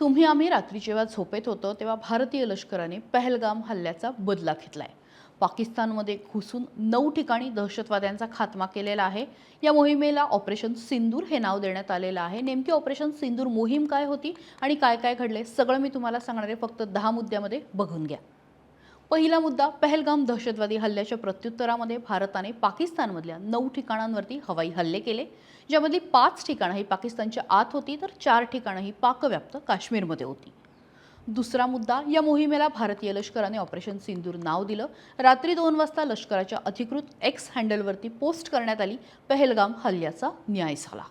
तुम्ही आम्ही रात्री जेव्हा झोपेत होतो तेव्हा भारतीय लष्कराने पहलगाम हल्ल्याचा बदला घेतला आहे पाकिस्तानमध्ये घुसून नऊ ठिकाणी दहशतवाद्यांचा खात्मा केलेला आहे. या मोहिमेला ऑपरेशन सिंदूर हे नाव देण्यात आलेलं आहे. नेमकी ऑपरेशन सिंदूर मोहीम काय होती आणि काय काय घडले सगळं मी तुम्हाला सांगणार आहे. फक्त दहा मुद्द्यामध्ये बघून घ्या. पहिला मुद्दा पहलगाम दहशतवादी हल्ल्याच्या प्रत्युत्तरामध्ये भारताने पाकिस्तानमधल्या नऊ ठिकाणांवरती हवाई हल्ले केले ज्यामधली पाच ठिकाणं ही पाकिस्तानच्या आत होती तर चार ठिकाणं ही पाकव्याप्त काश्मीरमध्ये होती. दुसरा मुद्दा या मोहिमेला भारतीय लष्कराने ऑपरेशन सिंदूर नाव दिलं. रात्री दोन वाजता लष्कराच्या अधिकृत एक्स हँडलवरती पोस्ट करण्यात आली. पहलगाम हल्ल्याचा न्याय झाला.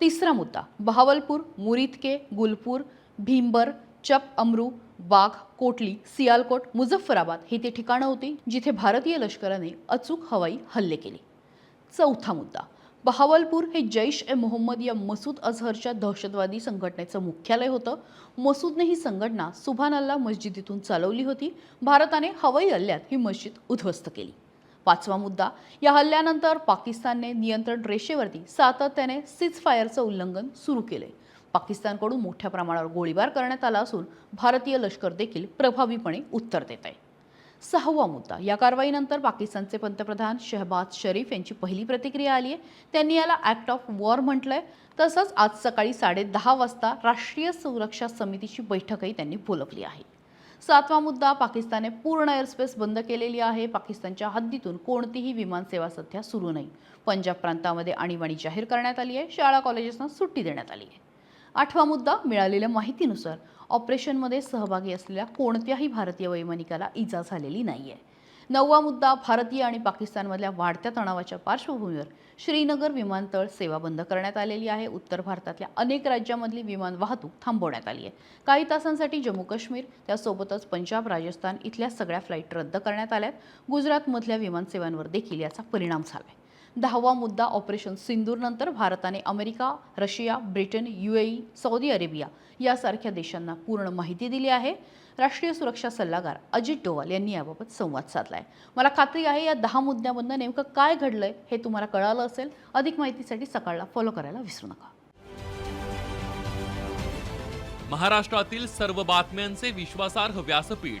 तिसरा मुद्दा बहावलपूर मुरिदके गुलपूर भीमबर चप अमरू वाघ कोटली सियालकोट मुझफ्फराबाद ही ती ठिकाणं होती जिथे भारतीय लष्कराने अचूक हवाई हल्ले केले. चौथा मुद्दा बहावलपूर हे जैश ए मोहम्मद या मसूद अझहरच्या दहशतवादी संघटनेचं मुख्यालय होतं. मसूदने ही संघटना सुभान अल्ला मस्जिदीतून चालवली होती. भारताने हवाई हल्ल्यात ही मस्जिद उद्ध्वस्त केली. पाचवा मुद्दा या हल्ल्यानंतर पाकिस्तानने नियंत्रण रेषेवरती सातत्याने सीज फायरचं उल्लंघन सुरू केले पाकिस्तानकडून मोठ्या प्रमाणावर गोळीबार करण्यात आला असून भारतीय लष्कर देखील प्रभावीपणे उत्तर देत आहे. सहावा मुद्दा या कारवाईनंतर पाकिस्तानचे पंतप्रधान शहबाज शरीफ यांची पहिली प्रतिक्रिया आली आहे. त्यांनी याला ॲक्ट ऑफ वॉर म्हटलंय. तसंच आज सकाळी साडेदहा वाजता राष्ट्रीय सुरक्षा समितीची बैठकही त्यांनी बोलवली आहे. सातवा मुद्दा पाकिस्तानने पूर्ण एअरस्पेस बंद केलेली आहे. पाकिस्तानच्या हद्दीतून कोणतीही विमानसेवा सध्या सुरू नाही. पंजाब प्रांतामध्ये आणीबाणी जाहीर करण्यात आली आहे. शाळा कॉलेजेसना सुट्टी देण्यात आली आहे. आठवा मुद्दा मिळालेल्या माहितीनुसार ऑपरेशनमध्ये सहभागी असलेल्या कोणत्याही भारतीय वैमानिकाला इजा झालेली नाही आहे नववा मुद्दा भारतीय आणि पाकिस्तानमधल्या वाढत्या तणावाच्या पार्श्वभूमीवर श्रीनगर विमानतळ सेवा बंद करण्यात आलेली आहे. उत्तर भारतातल्या अनेक राज्यांमधली विमान वाहतूक थांबवण्यात आली आहे. काही तासांसाठी जम्मू काश्मीर त्यासोबतच पंजाब राजस्थान इथल्या सगळ्या फ्लाईट रद्द करण्यात आल्यात. गुजरातमधल्या विमानसेवांवर देखील याचा परिणाम झाला आहे दहावा मुद्दा ऑपरेशन सिंदूरनंतर भारताने America Russia Britain UAE Saudi Arabia यासारख्या देशांना पूर्ण माहिती दिली आहे. राष्ट्रीय सुरक्षा सल्लागार अजित डोवाल यांनी याबाबत संवाद साधलाय. मला खात्री आहे या दहा मुद्द्यामधनं नेमकं काय घडलंय हे तुम्हाला कळालं असेल. अधिक माहितीसाठी सकाळला फॉलो करायला विसरू नका. महाराष्ट्रातील सर्व बातम्यांचे विश्वासार्ह व्यासपीठ.